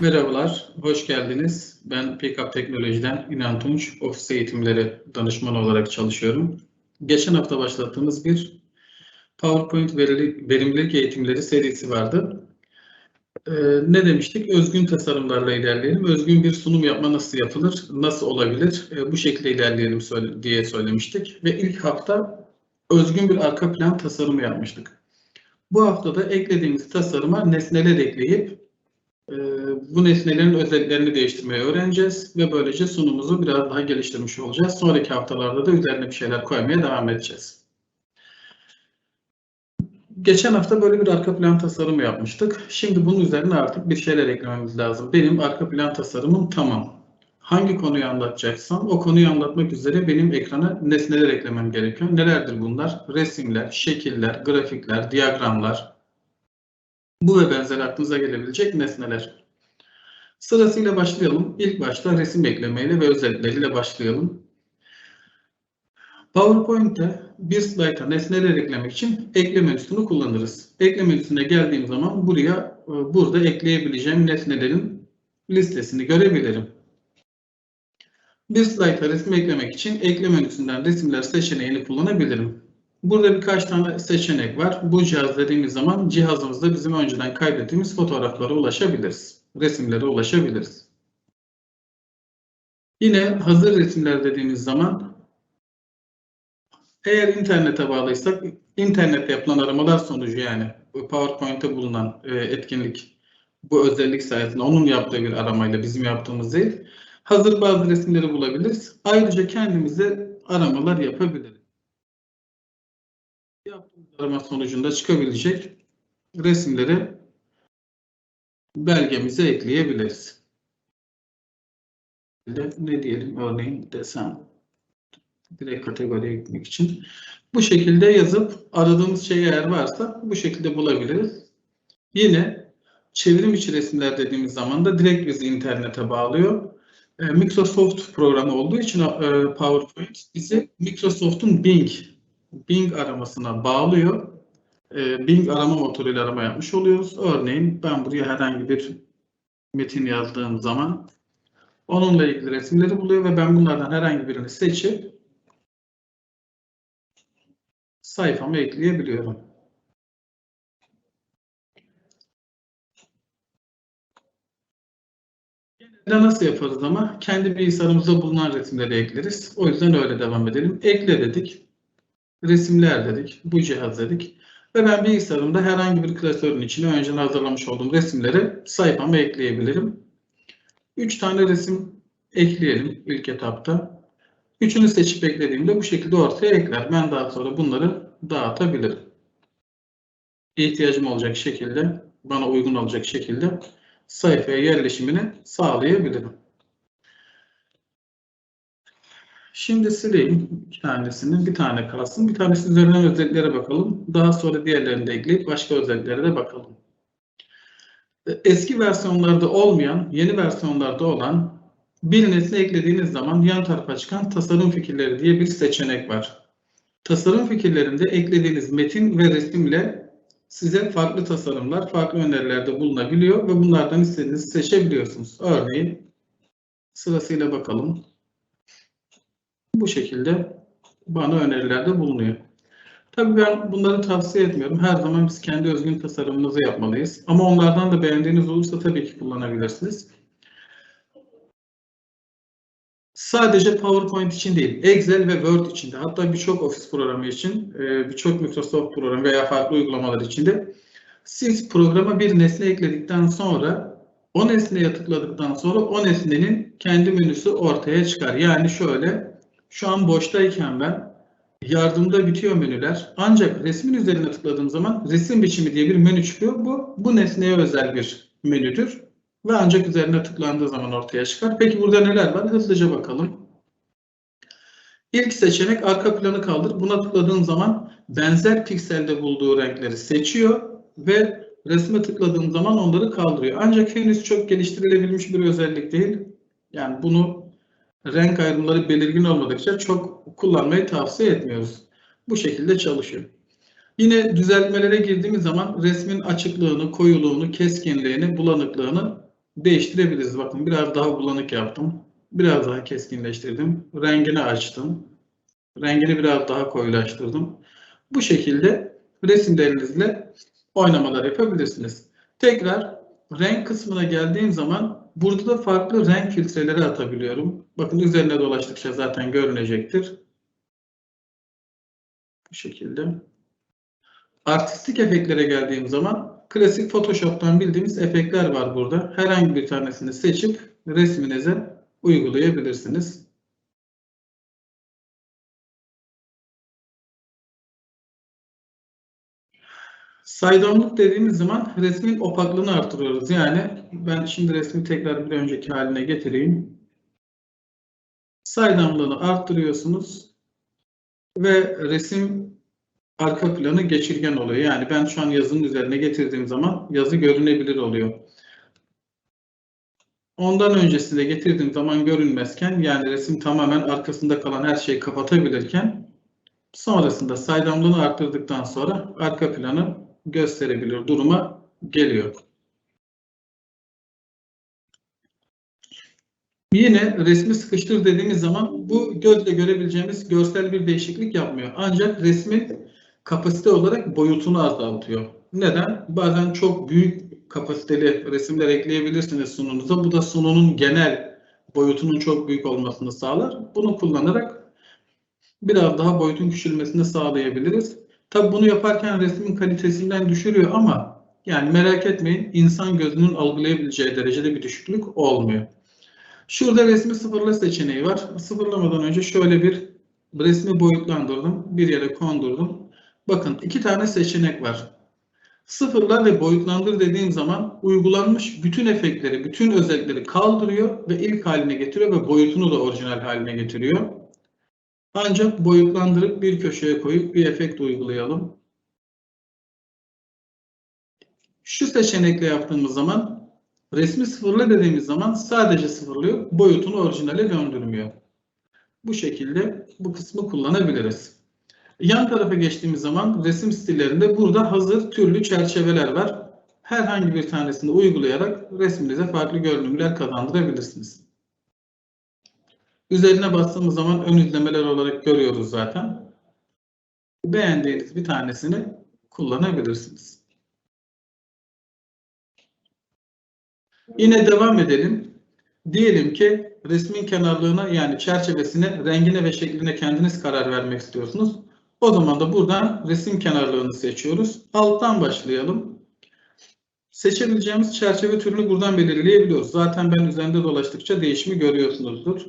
Merhabalar, hoş geldiniz. Ben Pickup Teknoloji'den İnan Tunç, ofis eğitimleri danışmanı olarak çalışıyorum. Geçen hafta başlattığımız bir PowerPoint verimlilik eğitimleri serisi vardı. Ee, ne demiştik? Özgün tasarımlarla ilerleyelim. Özgün bir sunum yapma nasıl yapılır, nasıl olabilir? Ee, bu şekilde ilerleyelim söyle, diye söylemiştik. Ve ilk hafta özgün bir arka plan tasarımı yapmıştık. Bu haftada eklediğimiz tasarıma nesneler ekleyip bu nesnelerin özelliklerini değiştirmeyi öğreneceğiz ve böylece sunumumuzu biraz daha geliştirmiş olacağız. Sonraki haftalarda da üzerine bir şeyler koymaya devam edeceğiz. Geçen hafta böyle bir arka plan tasarımı yapmıştık. Şimdi bunun üzerine artık bir şeyler eklememiz lazım. Benim arka plan tasarımım tamam. Hangi konuyu anlatacaksam o konuyu anlatmak üzere benim ekrana nesneler eklemem gerekiyor. Nelerdir bunlar? Resimler, şekiller, grafikler, diyagramlar, bu ve benzer aklınıza gelebilecek nesneler. Sırasıyla başlayalım. İlk başta resim eklemeyle ve özellikleriyle başlayalım. PowerPoint'te bir slayta nesneler eklemek için ekleme menüsünü kullanırız. Ekleme menüsüne geldiğim zaman buraya e, burada ekleyebileceğim nesnelerin listesini görebilirim. Bir slayta resim eklemek için ekleme menüsünden resimler seçeneğini kullanabilirim. Burada birkaç tane seçenek var. Bu cihaz dediğimiz zaman cihazımızda bizim önceden kaydettiğimiz fotoğraflara ulaşabiliriz. Resimlere ulaşabiliriz. Yine hazır resimler dediğimiz zaman eğer internete bağlıysak internette yapılan aramalar sonucu yani PowerPoint'te bulunan e, etkinlik bu özellik sayesinde onun yaptığı bir aramayla bizim yaptığımız değil. Hazır bazı resimleri bulabiliriz. Ayrıca kendimize aramalar yapabiliriz arama sonucunda çıkabilecek resimleri belgemize ekleyebiliriz. Ne diyelim örneğin desem direkt kategoriye gitmek için. Bu şekilde yazıp aradığımız şey eğer varsa bu şekilde bulabiliriz. Yine çevrim içi resimler dediğimiz zaman da direkt bizi internete bağlıyor. Ee, Microsoft programı olduğu için e, PowerPoint bizi Microsoft'un Bing Bing aramasına bağlıyor. E, Bing arama motoruyla arama yapmış oluyoruz. Örneğin ben buraya herhangi bir metin yazdığım zaman onunla ilgili resimleri buluyor ve ben bunlardan herhangi birini seçip sayfama ekleyebiliyorum. Genelde nasıl yaparız ama kendi bilgisayarımızda bulunan resimleri ekleriz. O yüzden öyle devam edelim. Ekle dedik resimler dedik, bu cihaz dedik. Ve ben bilgisayarımda herhangi bir klasörün içine önceden hazırlamış olduğum resimleri sayfama ekleyebilirim. Üç tane resim ekleyelim ilk etapta. Üçünü seçip eklediğimde bu şekilde ortaya ekler. Ben daha sonra bunları dağıtabilirim. İhtiyacım olacak şekilde, bana uygun olacak şekilde sayfaya yerleşimini sağlayabilirim. Şimdi sileyim iki tanesini. Bir tane kalsın. Bir tanesi üzerinden özelliklere bakalım. Daha sonra diğerlerini de ekleyip başka özelliklere de bakalım. Eski versiyonlarda olmayan, yeni versiyonlarda olan bir nesne eklediğiniz zaman yan tarafa çıkan tasarım fikirleri diye bir seçenek var. Tasarım fikirlerinde eklediğiniz metin ve resimle size farklı tasarımlar, farklı önerilerde bulunabiliyor ve bunlardan istediğinizi seçebiliyorsunuz. Örneğin sırasıyla bakalım bu şekilde bana önerilerde bulunuyor. Tabii ben bunları tavsiye etmiyorum. Her zaman biz kendi özgün tasarımımızı yapmalıyız. Ama onlardan da beğendiğiniz olursa tabii ki kullanabilirsiniz. Sadece PowerPoint için değil, Excel ve Word için de hatta birçok ofis programı için, e, birçok Microsoft programı veya farklı uygulamalar için de siz programa bir nesne ekledikten sonra o nesneye tıkladıktan sonra o nesnenin kendi menüsü ortaya çıkar. Yani şöyle şu an boştayken ben yardımda bitiyor menüler. Ancak resmin üzerine tıkladığım zaman resim biçimi diye bir menü çıkıyor. Bu, bu nesneye özel bir menüdür. Ve ancak üzerine tıklandığı zaman ortaya çıkar. Peki burada neler var? Hızlıca bakalım. İlk seçenek arka planı kaldır. Buna tıkladığım zaman benzer pikselde bulduğu renkleri seçiyor ve resme tıkladığım zaman onları kaldırıyor. Ancak henüz çok geliştirilebilmiş bir özellik değil. Yani bunu renk ayrımları belirgin olmadıkça çok kullanmayı tavsiye etmiyoruz. Bu şekilde çalışıyor. Yine düzeltmelere girdiğimiz zaman resmin açıklığını, koyuluğunu, keskinliğini, bulanıklığını değiştirebiliriz. Bakın biraz daha bulanık yaptım. Biraz daha keskinleştirdim. Rengini açtım. Rengini biraz daha koyulaştırdım. Bu şekilde resimlerinizle oynamalar yapabilirsiniz. Tekrar renk kısmına geldiğim zaman burada da farklı renk filtreleri atabiliyorum. Bakın üzerine dolaştıkça zaten görünecektir. Bu şekilde. Artistik efektlere geldiğim zaman klasik Photoshop'tan bildiğimiz efektler var burada. Herhangi bir tanesini seçip resminize uygulayabilirsiniz. Saydamlık dediğimiz zaman resmin opaklığını artırıyoruz. Yani ben şimdi resmi tekrar bir önceki haline getireyim. Saydamlığını arttırıyorsunuz ve resim arka planı geçirgen oluyor. Yani ben şu an yazının üzerine getirdiğim zaman yazı görünebilir oluyor. Ondan öncesinde getirdiğim zaman görünmezken yani resim tamamen arkasında kalan her şeyi kapatabilirken sonrasında saydamlığını arttırdıktan sonra arka planı gösterebilir duruma geliyor. Yine resmi sıkıştır dediğimiz zaman bu gözle görebileceğimiz görsel bir değişiklik yapmıyor. Ancak resmin kapasite olarak boyutunu azaltıyor. Neden? Bazen çok büyük kapasiteli resimler ekleyebilirsiniz sununuza. Bu da sununun genel boyutunun çok büyük olmasını sağlar. Bunu kullanarak biraz daha boyutun küçülmesini sağlayabiliriz. Tabi bunu yaparken resmin kalitesinden düşürüyor ama yani merak etmeyin insan gözünün algılayabileceği derecede bir düşüklük olmuyor. Şurada resmi sıfırla seçeneği var. Sıfırlamadan önce şöyle bir resmi boyutlandırdım. Bir yere kondurdum. Bakın iki tane seçenek var. Sıfırla ve boyutlandır dediğim zaman uygulanmış bütün efektleri, bütün özellikleri kaldırıyor ve ilk haline getiriyor ve boyutunu da orijinal haline getiriyor. Ancak boyutlandırıp bir köşeye koyup bir efekt uygulayalım. Şu seçenekle yaptığımız zaman resmi sıfırla dediğimiz zaman sadece sıfırlıyor, boyutunu orijinale döndürmüyor. Bu şekilde bu kısmı kullanabiliriz. Yan tarafa geçtiğimiz zaman resim stillerinde burada hazır türlü çerçeveler var. Herhangi bir tanesini uygulayarak resminize farklı görünümler kazandırabilirsiniz. Üzerine bastığımız zaman ön izlemeler olarak görüyoruz zaten. Beğendiğiniz bir tanesini kullanabilirsiniz. Yine devam edelim. Diyelim ki resmin kenarlığına yani çerçevesine, rengine ve şekline kendiniz karar vermek istiyorsunuz. O zaman da buradan resim kenarlığını seçiyoruz. Alttan başlayalım. Seçebileceğimiz çerçeve türünü buradan belirleyebiliyoruz. Zaten ben üzerinde dolaştıkça değişimi görüyorsunuzdur.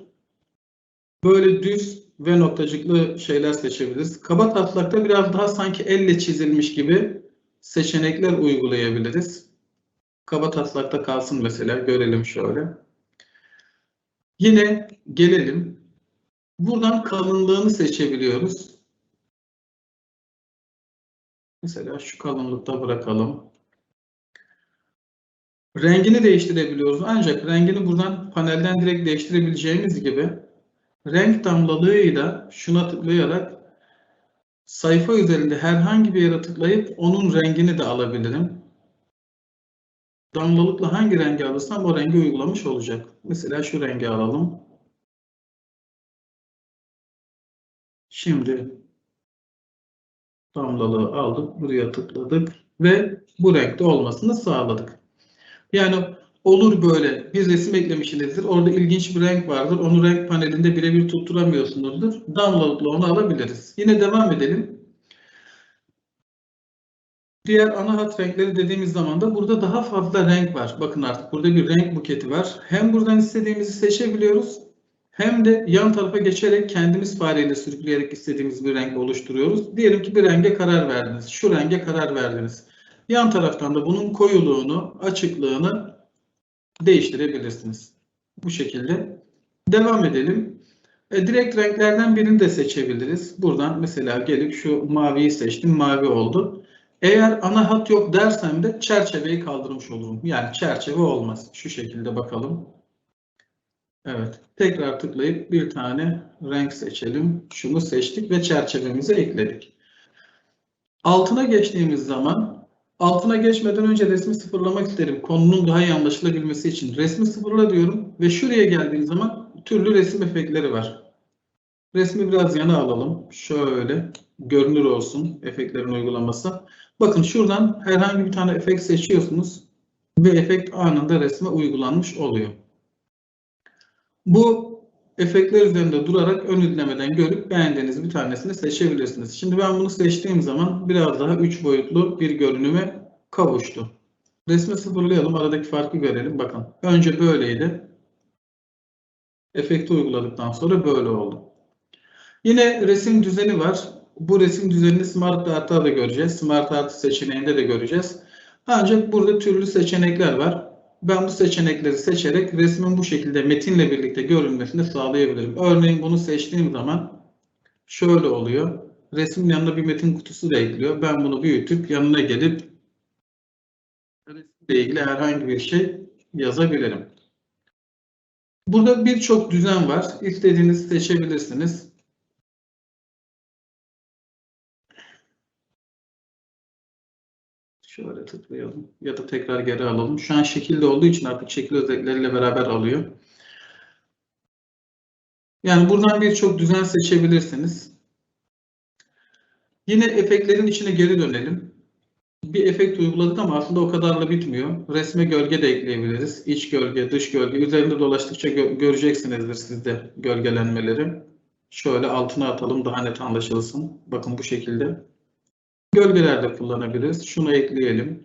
Böyle düz ve noktacıklı şeyler seçebiliriz. Kaba taslakta biraz daha sanki elle çizilmiş gibi seçenekler uygulayabiliriz. Kaba taslakta kalsın mesela. Görelim şöyle. Yine gelelim. Buradan kalınlığını seçebiliyoruz. Mesela şu kalınlıkta bırakalım. Rengini değiştirebiliyoruz. Ancak rengini buradan panelden direkt değiştirebileceğimiz gibi renk damlalığıyla şuna tıklayarak sayfa üzerinde herhangi bir yere tıklayıp onun rengini de alabilirim. Damlalıkla hangi rengi alırsam o rengi uygulamış olacak. Mesela şu rengi alalım. Şimdi damlalığı aldık, buraya tıkladık ve bu renkte olmasını sağladık. Yani olur böyle bir resim eklemişsinizdir. Orada ilginç bir renk vardır. Onu renk panelinde birebir tutturamıyorsunuzdur. Damlalıkla onu alabiliriz. Yine devam edelim. Diğer ana hat renkleri dediğimiz zaman da burada daha fazla renk var. Bakın artık burada bir renk buketi var. Hem buradan istediğimizi seçebiliyoruz hem de yan tarafa geçerek kendimiz fareyle sürükleyerek istediğimiz bir renk oluşturuyoruz. Diyelim ki bir renge karar verdiniz. Şu renge karar verdiniz. Yan taraftan da bunun koyuluğunu, açıklığını değiştirebilirsiniz. Bu şekilde. Devam edelim. E, direkt renklerden birini de seçebiliriz. Buradan mesela gelip şu maviyi seçtim. Mavi oldu. Eğer ana hat yok dersem de çerçeveyi kaldırmış olurum. Yani çerçeve olmaz. Şu şekilde bakalım. Evet. Tekrar tıklayıp bir tane renk seçelim. Şunu seçtik ve çerçevemize ekledik. Altına geçtiğimiz zaman Altına geçmeden önce resmi sıfırlamak isterim. Konunun daha iyi anlaşılabilmesi için. Resmi sıfırla diyorum ve şuraya geldiğim zaman türlü resim efektleri var. Resmi biraz yana alalım. Şöyle görünür olsun efektlerin uygulaması. Bakın şuradan herhangi bir tane efekt seçiyorsunuz ve efekt anında resme uygulanmış oluyor. Bu efektler üzerinde durarak ön izlemeden görüp beğendiğiniz bir tanesini seçebilirsiniz. Şimdi ben bunu seçtiğim zaman biraz daha 3 boyutlu bir görünüme kavuştu. Resmi sıfırlayalım. Aradaki farkı görelim. Bakın. Önce böyleydi. Efekti uyguladıktan sonra böyle oldu. Yine resim düzeni var. Bu resim düzenini Smart Dart'ta da göreceğiz. Smart Art seçeneğinde de göreceğiz. Ancak burada türlü seçenekler var. Ben bu seçenekleri seçerek resmin bu şekilde metinle birlikte görünmesini sağlayabilirim. Örneğin bunu seçtiğim zaman şöyle oluyor. Resmin yanına bir metin kutusu da ekliyor. Ben bunu büyütüp yanına gelip resimle ilgili herhangi bir şey yazabilirim. Burada birçok düzen var. İstediğinizi seçebilirsiniz. Şöyle tıklayalım ya da tekrar geri alalım. Şu an şekilde olduğu için artık şekil özellikleriyle beraber alıyor. Yani buradan birçok düzen seçebilirsiniz. Yine efektlerin içine geri dönelim. Bir efekt uyguladık ama aslında o kadarla bitmiyor. Resme gölge de ekleyebiliriz. İç gölge, dış gölge. Üzerinde dolaştıkça gö göreceksinizdir sizde gölgelenmeleri. Şöyle altına atalım daha net anlaşılsın. Bakın bu şekilde. Gölgeler de kullanabiliriz. Şunu ekleyelim.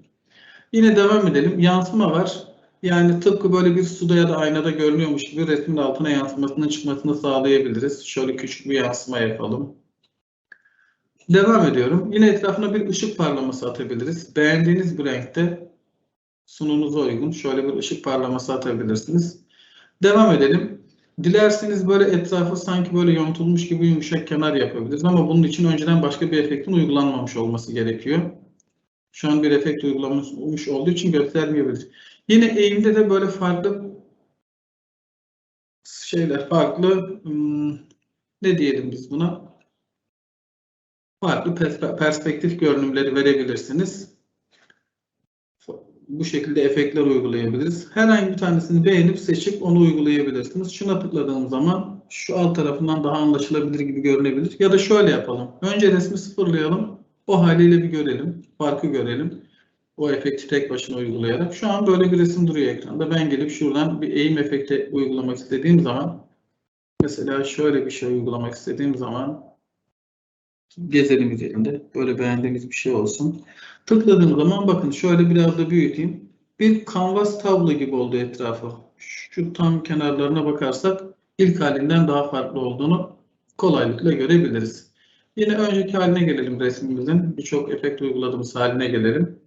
Yine devam edelim. Yansıma var. Yani tıpkı böyle bir suda ya da aynada görünüyormuş gibi resmin altına yansımasının çıkmasını sağlayabiliriz. Şöyle küçük bir yansıma yapalım. Devam ediyorum. Yine etrafına bir ışık parlaması atabiliriz. Beğendiğiniz bir renkte sununuza uygun şöyle bir ışık parlaması atabilirsiniz. Devam edelim. Dilerseniz böyle etrafı sanki böyle yontulmuş gibi yumuşak kenar yapabiliriz ama bunun için önceden başka bir efektin uygulanmamış olması gerekiyor. Şu an bir efekt uygulanmış olduğu için göstermeyebilir. Yine eğimde de böyle farklı şeyler, farklı hmm, ne diyelim biz buna? Farklı perspektif görünümleri verebilirsiniz. Bu şekilde efektler uygulayabiliriz. Herhangi bir tanesini beğenip seçip onu uygulayabilirsiniz. Şuna tıkladığım zaman şu alt tarafından daha anlaşılabilir gibi görünebilir. Ya da şöyle yapalım. Önce resmi sıfırlayalım. O haliyle bir görelim. Farkı görelim. O efekti tek başına uygulayarak. Şu an böyle bir resim duruyor ekranda. Ben gelip şuradan bir eğim efekti uygulamak istediğim zaman mesela şöyle bir şey uygulamak istediğim zaman gezelim üzerinde. Böyle beğendiğimiz bir şey olsun. Tıkladığım zaman bakın şöyle biraz da büyüteyim. Bir kanvas tablo gibi oldu etrafı. Şu tam kenarlarına bakarsak ilk halinden daha farklı olduğunu kolaylıkla görebiliriz. Yine önceki haline gelelim resmimizin. Birçok efekt uyguladığımız haline gelelim.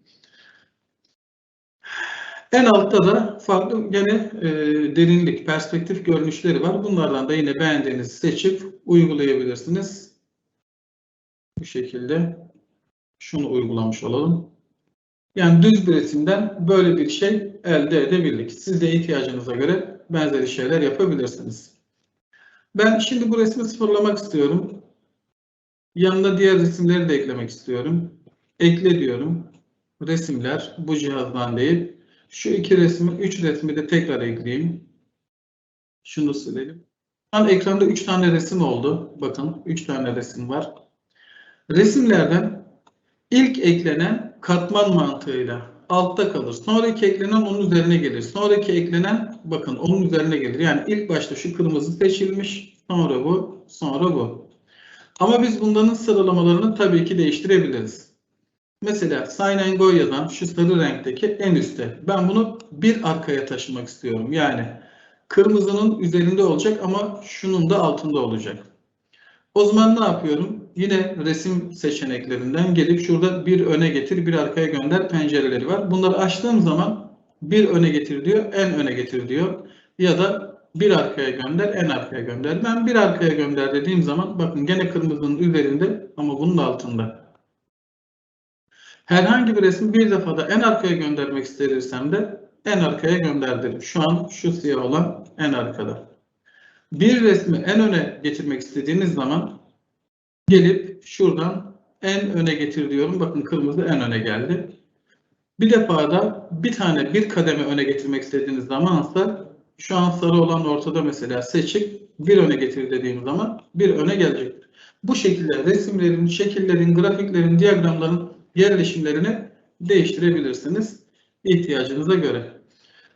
En altta da farklı gene e, derinlik, perspektif görünüşleri var. Bunlardan da yine beğendiğinizi seçip uygulayabilirsiniz. Bu şekilde şunu uygulamış olalım. Yani düz bir resimden böyle bir şey elde edebildik. Siz de ihtiyacınıza göre benzeri şeyler yapabilirsiniz. Ben şimdi bu resmi sıfırlamak istiyorum. Yanına diğer resimleri de eklemek istiyorum. Ekle diyorum. Resimler bu cihazdan değil. Şu iki resmi, üç resmi de tekrar ekleyeyim. Şunu silelim. Şu an ekranda üç tane resim oldu. Bakın üç tane resim var. Resimlerden ilk eklenen katman mantığıyla altta kalır. Sonraki eklenen onun üzerine gelir. Sonraki eklenen bakın onun üzerine gelir. Yani ilk başta şu kırmızı seçilmiş. Sonra bu, sonra bu. Ama biz bunların sıralamalarını tabii ki değiştirebiliriz. Mesela Sign and Go yazan şu sarı renkteki en üstte. Ben bunu bir arkaya taşımak istiyorum. Yani kırmızının üzerinde olacak ama şunun da altında olacak. O zaman ne yapıyorum? Yine resim seçeneklerinden gelip şurada bir öne getir, bir arkaya gönder pencereleri var. Bunları açtığım zaman bir öne getir diyor, en öne getir diyor. Ya da bir arkaya gönder, en arkaya gönder. Ben bir arkaya gönder dediğim zaman bakın gene kırmızının üzerinde ama bunun altında. Herhangi bir resmi bir defada en arkaya göndermek istersem de en arkaya gönder derim. Şu an şu siyah olan en arkada. Bir resmi en öne getirmek istediğiniz zaman gelip şuradan en öne getir diyorum. Bakın kırmızı en öne geldi. Bir defada bir tane bir kademe öne getirmek istediğiniz zamansa şu an sarı olan ortada mesela seçip bir öne getir dediğim zaman bir öne gelecektir. Bu şekilde resimlerin, şekillerin, grafiklerin, diyagramların yerleşimlerini değiştirebilirsiniz ihtiyacınıza göre.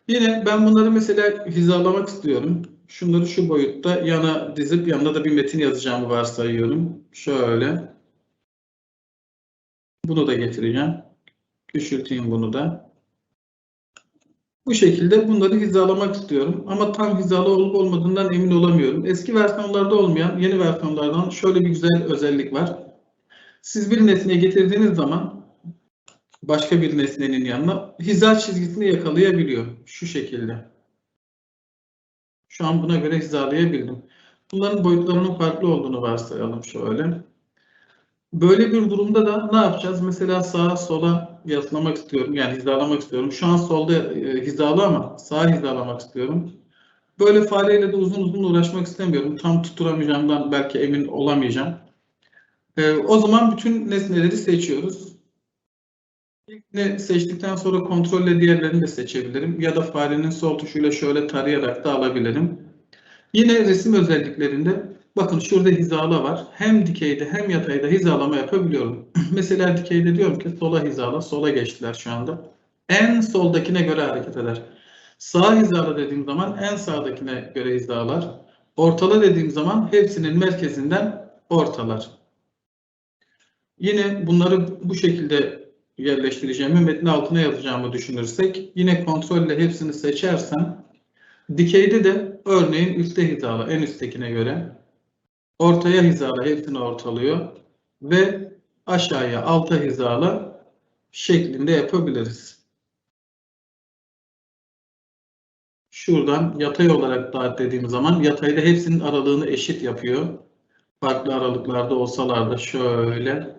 Yine ben bunları mesela hizalamak istiyorum. Şunları şu boyutta yana dizip yanında da bir metin yazacağımı varsayıyorum. Şöyle. Bunu da getireceğim. Küçülteyim bunu da. Bu şekilde bunları hizalamak istiyorum. Ama tam hizalı olup olmadığından emin olamıyorum. Eski versiyonlarda olmayan yeni versiyonlardan şöyle bir güzel özellik var. Siz bir nesneye getirdiğiniz zaman başka bir nesnenin yanına hiza çizgisini yakalayabiliyor. Şu şekilde. Şu an buna göre hizalayabildim. Bunların boyutlarının farklı olduğunu varsayalım şöyle. Böyle bir durumda da ne yapacağız? Mesela sağa sola yaslamak istiyorum. Yani hizalamak istiyorum. Şu an solda e, hizalı ama sağa hizalamak istiyorum. Böyle fareyle de uzun uzun uğraşmak istemiyorum. Tam tutturamayacağımdan belki emin olamayacağım. E, o zaman bütün nesneleri seçiyoruz. İlkini seçtikten sonra kontrolle diğerlerini de seçebilirim. Ya da farenin sol tuşuyla şöyle tarayarak da alabilirim. Yine resim özelliklerinde bakın şurada hizala var. Hem dikeyde hem yatayda hizalama yapabiliyorum. Mesela dikeyde diyorum ki sola hizala, sola geçtiler şu anda. En soldakine göre hareket eder. Sağ hizala dediğim zaman en sağdakine göre hizalar. Ortala dediğim zaman hepsinin merkezinden ortalar. Yine bunları bu şekilde yerleştireceğimi, metnin altına yazacağımı düşünürsek yine kontrolle hepsini seçersem dikeyde de örneğin üstte hizala, en üsttekine göre ortaya hizala hepsini ortalıyor ve aşağıya alta hizala şeklinde yapabiliriz. Şuradan yatay olarak dağıt dediğim zaman yatayda hepsinin aralığını eşit yapıyor. Farklı aralıklarda olsalar da şöyle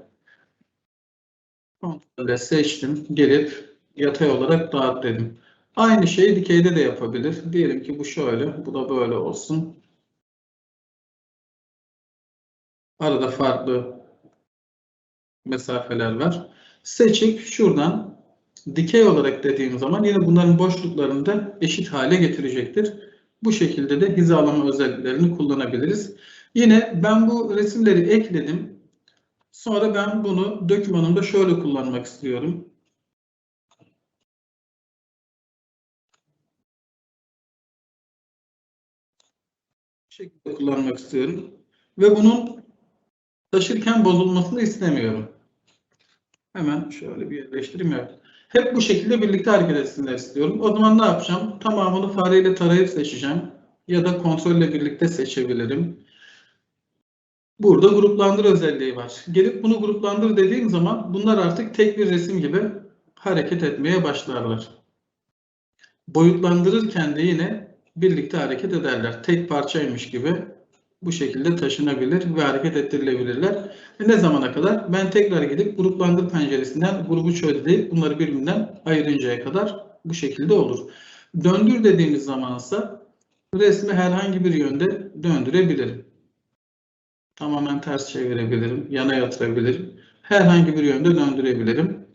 Kontrolle seçtim. Gelip yatay olarak dağıt dedim. Aynı şeyi dikeyde de yapabilir. Diyelim ki bu şöyle, bu da böyle olsun. Arada farklı mesafeler var. Seçip şuradan dikey olarak dediğim zaman yine bunların boşluklarını da eşit hale getirecektir. Bu şekilde de hizalama özelliklerini kullanabiliriz. Yine ben bu resimleri ekledim. Sonra ben bunu dokümanımda şöyle kullanmak istiyorum. Şekilde kullanmak istiyorum. Ve bunun taşırken bozulmasını istemiyorum. Hemen şöyle bir yerleştireyim. Evet. Hep bu şekilde birlikte hareket etsinler istiyorum. O zaman ne yapacağım? Tamamını fareyle tarayıp seçeceğim. Ya da kontrolle birlikte seçebilirim. Burada gruplandır özelliği var. Gelip bunu gruplandır dediğim zaman bunlar artık tek bir resim gibi hareket etmeye başlarlar. Boyutlandırırken de yine birlikte hareket ederler. Tek parçaymış gibi bu şekilde taşınabilir ve hareket ettirilebilirler. E ne zamana kadar? Ben tekrar gidip gruplandır penceresinden grubu çöz deyip bunları birbirinden ayırıncaya kadar bu şekilde olur. Döndür dediğimiz zaman ise resmi herhangi bir yönde döndürebilirim. Tamamen ters çevirebilirim, yana yatırabilirim. Herhangi bir yönde döndürebilirim.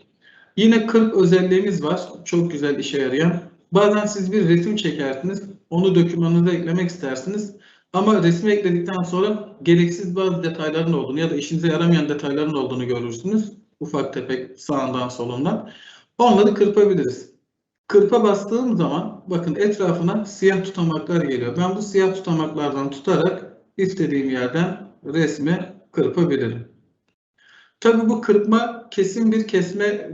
Yine 40 özelliğimiz var. Çok güzel işe yarayan. Bazen siz bir resim çekersiniz. Onu dokümanınıza eklemek istersiniz. Ama resmi ekledikten sonra gereksiz bazı detayların olduğunu ya da işinize yaramayan detayların olduğunu görürsünüz. Ufak tefek sağından solundan. Onları kırpabiliriz. Kırpa bastığım zaman bakın etrafına siyah tutamaklar geliyor. Ben bu siyah tutamaklardan tutarak istediğim yerden resmi kırpabilirim. Tabi bu kırpma kesin bir kesme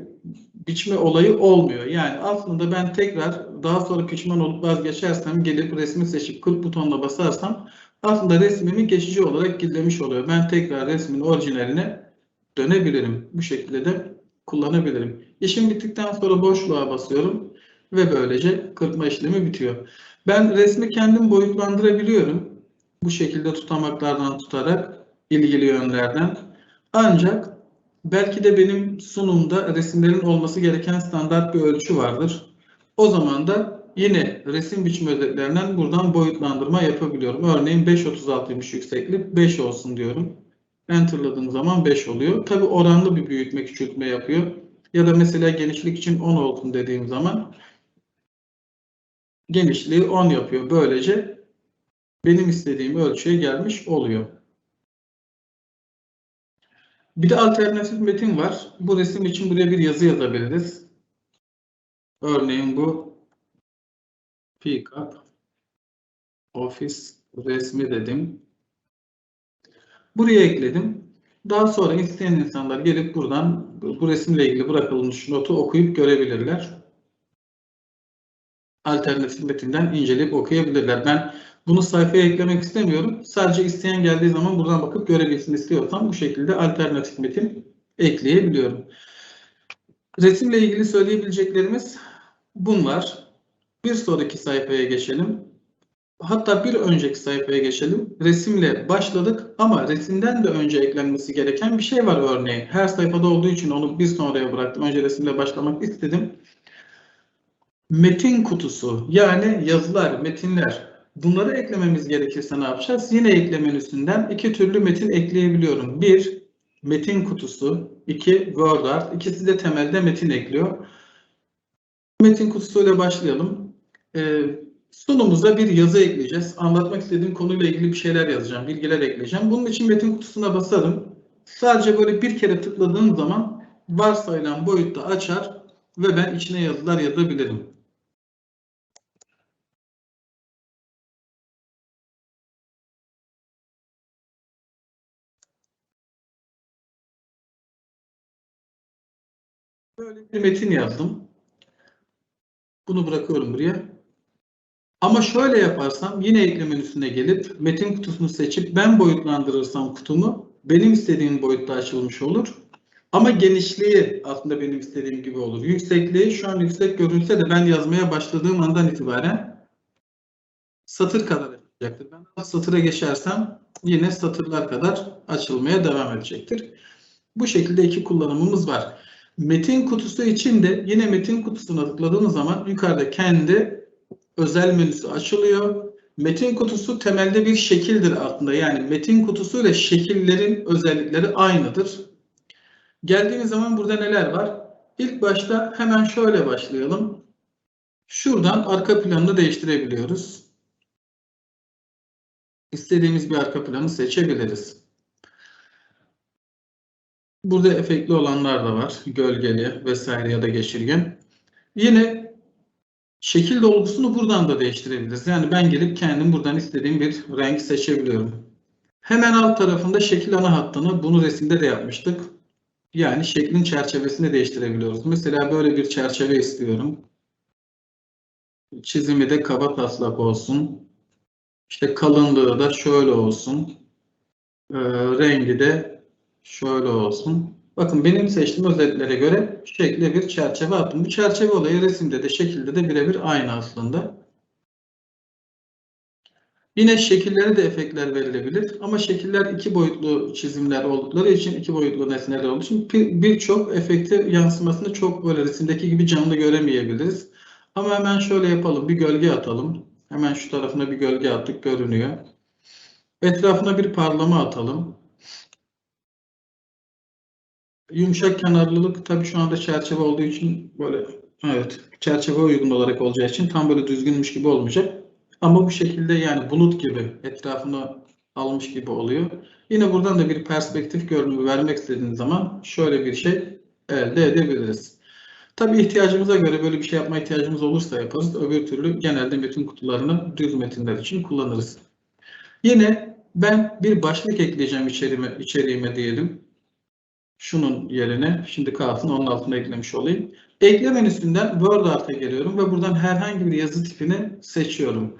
biçme olayı olmuyor. Yani aslında ben tekrar daha sonra pişman olup vazgeçersem gelip resmi seçip kırp butonuna basarsam aslında resmimi geçici olarak gizlemiş oluyor. Ben tekrar resmin orijinaline dönebilirim. Bu şekilde de kullanabilirim. İşim bittikten sonra boşluğa basıyorum ve böylece kırpma işlemi bitiyor. Ben resmi kendim boyutlandırabiliyorum bu şekilde tutamaklardan tutarak ilgili yönlerden. Ancak belki de benim sunumda resimlerin olması gereken standart bir ölçü vardır. O zaman da yine resim biçim özetlerinden buradan boyutlandırma yapabiliyorum. Örneğin 5.36'ymış yükseklik 5 olsun diyorum. Enter'ladığım zaman 5 oluyor. Tabi oranlı bir büyütme küçültme yapıyor. Ya da mesela genişlik için 10 olsun dediğim zaman genişliği 10 yapıyor. Böylece benim istediğim ölçüye gelmiş oluyor. Bir de alternatif metin var. Bu resim için buraya bir yazı yazabiliriz. Örneğin bu pickup ofis resmi dedim. Buraya ekledim. Daha sonra isteyen insanlar gelip buradan bu resimle ilgili bırakılmış notu okuyup görebilirler. Alternatif metinden inceleyip okuyabilirler. Ben bunu sayfaya eklemek istemiyorum. Sadece isteyen geldiği zaman buradan bakıp görebilsin istiyorsam bu şekilde alternatif metin ekleyebiliyorum. Resimle ilgili söyleyebileceklerimiz bunlar. Bir sonraki sayfaya geçelim. Hatta bir önceki sayfaya geçelim. Resimle başladık ama resimden de önce eklenmesi gereken bir şey var örneğin. Her sayfada olduğu için onu bir sonraya bıraktım. Önce resimle başlamak istedim. Metin kutusu yani yazılar, metinler. Bunları eklememiz gerekirse ne yapacağız? Yine ekleme menüsünden iki türlü metin ekleyebiliyorum. Bir, metin kutusu. iki WordArt. İkisi de temelde metin ekliyor. Metin kutusuyla başlayalım. Ee, sunumumuza bir yazı ekleyeceğiz. Anlatmak istediğim konuyla ilgili bir şeyler yazacağım, bilgiler ekleyeceğim. Bunun için metin kutusuna basarım. Sadece böyle bir kere tıkladığım zaman varsayılan boyutta açar ve ben içine yazılar yazabilirim. Böyle bir metin yazdım. Bunu bırakıyorum buraya. Ama şöyle yaparsam yine ekleme menüsüne gelip metin kutusunu seçip ben boyutlandırırsam kutumu benim istediğim boyutta açılmış olur. Ama genişliği aslında benim istediğim gibi olur. Yüksekliği şu an yüksek görünse de ben yazmaya başladığım andan itibaren satır kadar açacaktır. Ben satıra geçersem yine satırlar kadar açılmaya devam edecektir. Bu şekilde iki kullanımımız var. Metin kutusu için de yine metin kutusuna tıkladığımız zaman yukarıda kendi özel menüsü açılıyor. Metin kutusu temelde bir şekildir aslında. Yani metin kutusu ile şekillerin özellikleri aynıdır. Geldiğimiz zaman burada neler var? İlk başta hemen şöyle başlayalım. Şuradan arka planını değiştirebiliyoruz. İstediğimiz bir arka planı seçebiliriz. Burada efektli olanlar da var. Gölgeli vesaire ya da geçirgen. Yine şekil dolgusunu buradan da değiştirebiliriz. Yani ben gelip kendim buradan istediğim bir renk seçebiliyorum. Hemen alt tarafında şekil ana hattını bunu resimde de yapmıştık. Yani şeklin çerçevesini değiştirebiliyoruz. Mesela böyle bir çerçeve istiyorum. Çizimi de kaba taslak olsun. İşte kalınlığı da şöyle olsun. Ee, rengi de şöyle olsun. Bakın benim seçtiğim özelliklere göre şekle bir çerçeve attım. Bu çerçeve olayı resimde de şekilde de birebir aynı aslında. Yine şekillere de efektler verilebilir ama şekiller iki boyutlu çizimler oldukları için, iki boyutlu nesneler olduğu için birçok efekti yansımasını çok böyle resimdeki gibi canlı göremeyebiliriz. Ama hemen şöyle yapalım, bir gölge atalım. Hemen şu tarafına bir gölge attık, görünüyor. Etrafına bir parlama atalım. Yumuşak kenarlılık tabii şu anda çerçeve olduğu için böyle evet çerçeve uygun olarak olacağı için tam böyle düzgünmüş gibi olmayacak. Ama bu şekilde yani bulut gibi etrafını almış gibi oluyor. Yine buradan da bir perspektif görünümü vermek istediğiniz zaman şöyle bir şey elde edebiliriz. Tabii ihtiyacımıza göre böyle bir şey yapma ihtiyacımız olursa yaparız. Öbür türlü genelde metin kutularını düz metinler için kullanırız. Yine ben bir başlık ekleyeceğim içeriğime, içeriğime diyelim. Şunun yerine şimdi kalsın onun altına eklemiş olayım. Ekle menüsünden Word Art'a geliyorum ve buradan herhangi bir yazı tipini seçiyorum.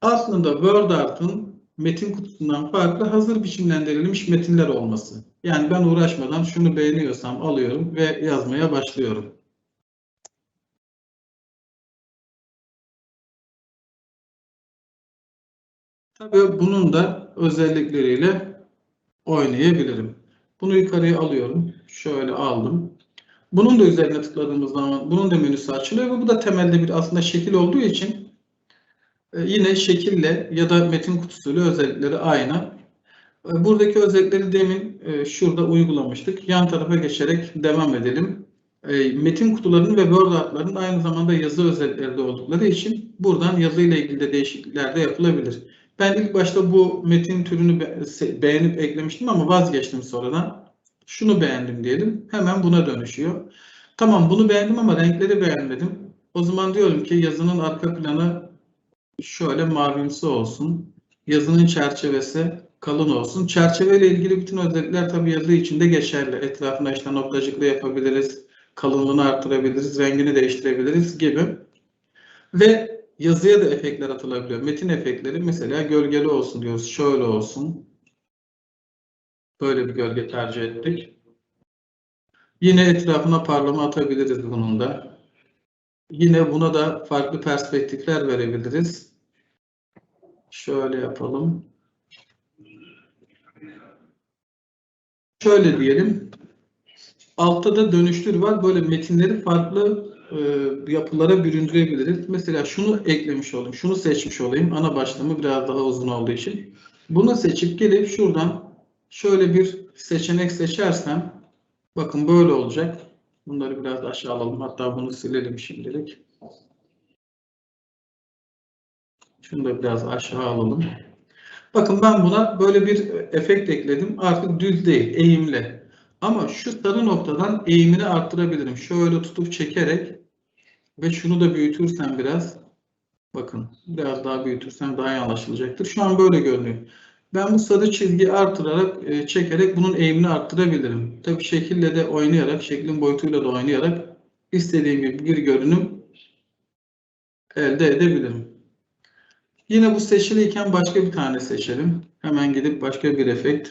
Aslında Word Art'ın metin kutusundan farklı hazır biçimlendirilmiş metinler olması. Yani ben uğraşmadan şunu beğeniyorsam alıyorum ve yazmaya başlıyorum. Tabii bunun da özellikleriyle oynayabilirim. Bunu yukarıya alıyorum. Şöyle aldım. Bunun da üzerine tıkladığımız zaman bunun da menüsü açılıyor ve bu da temelde bir aslında şekil olduğu için e, yine şekille ya da metin kutusuyla özellikleri aynı. E, buradaki özellikleri demin e, şurada uygulamıştık. Yan tarafa geçerek devam edelim. metin kutularının ve Word artlarının aynı zamanda yazı özellikleri de oldukları için buradan yazı ile ilgili de değişiklikler de yapılabilir. Ben ilk başta bu metin türünü beğenip eklemiştim ama vazgeçtim sonradan. Şunu beğendim diyelim. Hemen buna dönüşüyor. Tamam bunu beğendim ama renkleri beğenmedim. O zaman diyorum ki yazının arka planı şöyle mavimsi olsun. Yazının çerçevesi kalın olsun. Çerçeveyle ilgili bütün özellikler tabii yazı içinde geçerli. Etrafına işte noktacıklı yapabiliriz. Kalınlığını artırabiliriz. Rengini değiştirebiliriz gibi. Ve yazıya da efektler atılabiliyor. Metin efektleri mesela gölgeli olsun diyoruz. Şöyle olsun. Böyle bir gölge tercih ettik. Yine etrafına parlama atabiliriz bunun da. Yine buna da farklı perspektifler verebiliriz. Şöyle yapalım. Şöyle diyelim. Altta da dönüştür var. Böyle metinleri farklı e, yapılara büründürebiliriz. Mesela şunu eklemiş olayım. Şunu seçmiş olayım. Ana başlığımı biraz daha uzun olduğu için. Bunu seçip gelip şuradan şöyle bir seçenek seçersem bakın böyle olacak. Bunları biraz aşağı alalım. Hatta bunu silelim şimdilik. Şunu da biraz aşağı alalım. Bakın ben buna böyle bir efekt ekledim. Artık düz değil, eğimli. Ama şu sarı noktadan eğimini arttırabilirim. Şöyle tutup çekerek ve şunu da büyütürsem biraz. Bakın biraz daha büyütürsem daha iyi anlaşılacaktır. Şu an böyle görünüyor. Ben bu sarı çizgiyi artırarak, e, çekerek bunun eğimini arttırabilirim. Tabii şekille de oynayarak, şeklin boyutuyla da oynayarak istediğim gibi bir görünüm elde edebilirim. Yine bu seçiliyken başka bir tane seçelim. Hemen gidip başka bir efekt.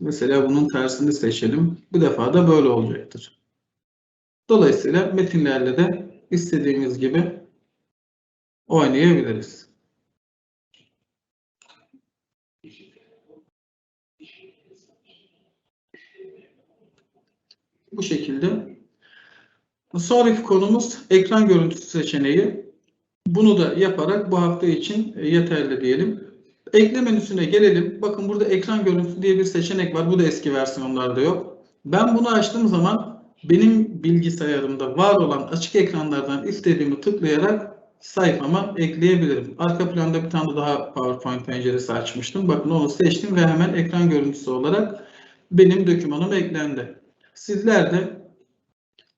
Mesela bunun tersini seçelim. Bu defa da böyle olacaktır. Dolayısıyla metinlerle de istediğimiz gibi oynayabiliriz. Bu şekilde. Sonraki konumuz ekran görüntüsü seçeneği. Bunu da yaparak bu hafta için yeterli diyelim. Ekle menüsüne gelelim. Bakın burada ekran görüntüsü diye bir seçenek var. Bu da eski versiyonlarda yok. Ben bunu açtığım zaman benim bilgisayarımda var olan açık ekranlardan istediğimi tıklayarak sayfama ekleyebilirim. Arka planda bir tane daha PowerPoint penceresi açmıştım. Bakın onu seçtim ve hemen ekran görüntüsü olarak benim dokümanım eklendi. Sizler de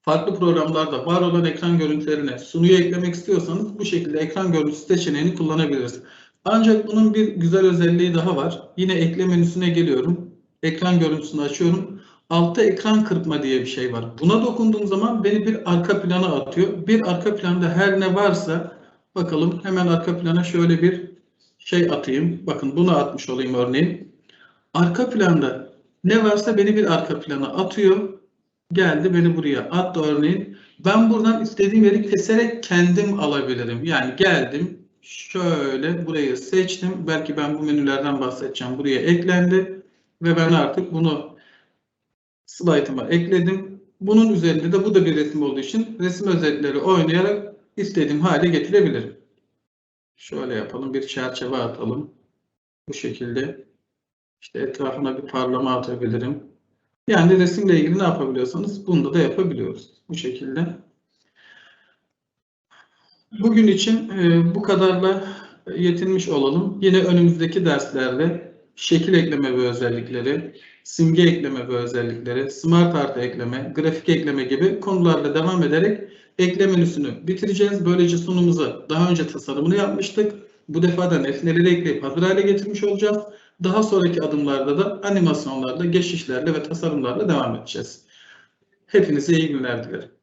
farklı programlarda var olan ekran görüntülerine sunuyu eklemek istiyorsanız bu şekilde ekran görüntüsü seçeneğini kullanabiliriz. Ancak bunun bir güzel özelliği daha var. Yine ekle menüsüne geliyorum. Ekran görüntüsünü açıyorum. Altta ekran kırpma diye bir şey var. Buna dokunduğum zaman beni bir arka plana atıyor. Bir arka planda her ne varsa bakalım hemen arka plana şöyle bir şey atayım. Bakın bunu atmış olayım örneğin. Arka planda ne varsa beni bir arka plana atıyor. Geldi beni buraya attı örneğin. Ben buradan istediğim yeri keserek kendim alabilirim. Yani geldim şöyle burayı seçtim. Belki ben bu menülerden bahsedeceğim. Buraya eklendi ve ben artık bunu slaytıma ekledim. Bunun üzerinde de bu da bir resim olduğu için resim özellikleri oynayarak istediğim hale getirebilirim. Şöyle yapalım. Bir çerçeve atalım. Bu şekilde. İşte etrafına bir parlama atabilirim. Yani resimle ilgili ne yapabiliyorsanız bunda da yapabiliyoruz. Bu şekilde. Bugün için e, bu kadarla yetinmiş olalım. Yine önümüzdeki derslerde şekil ekleme ve özellikleri, simge ekleme ve özellikleri, smart art ekleme, grafik ekleme gibi konularla devam ederek ekleme menüsünü bitireceğiz. Böylece sunumuza daha önce tasarımını yapmıştık. Bu defa da nesneleri ekleyip hazır hale getirmiş olacağız. Daha sonraki adımlarda da animasyonlarla, geçişlerle ve tasarımlarla devam edeceğiz. Hepinize iyi günler dilerim.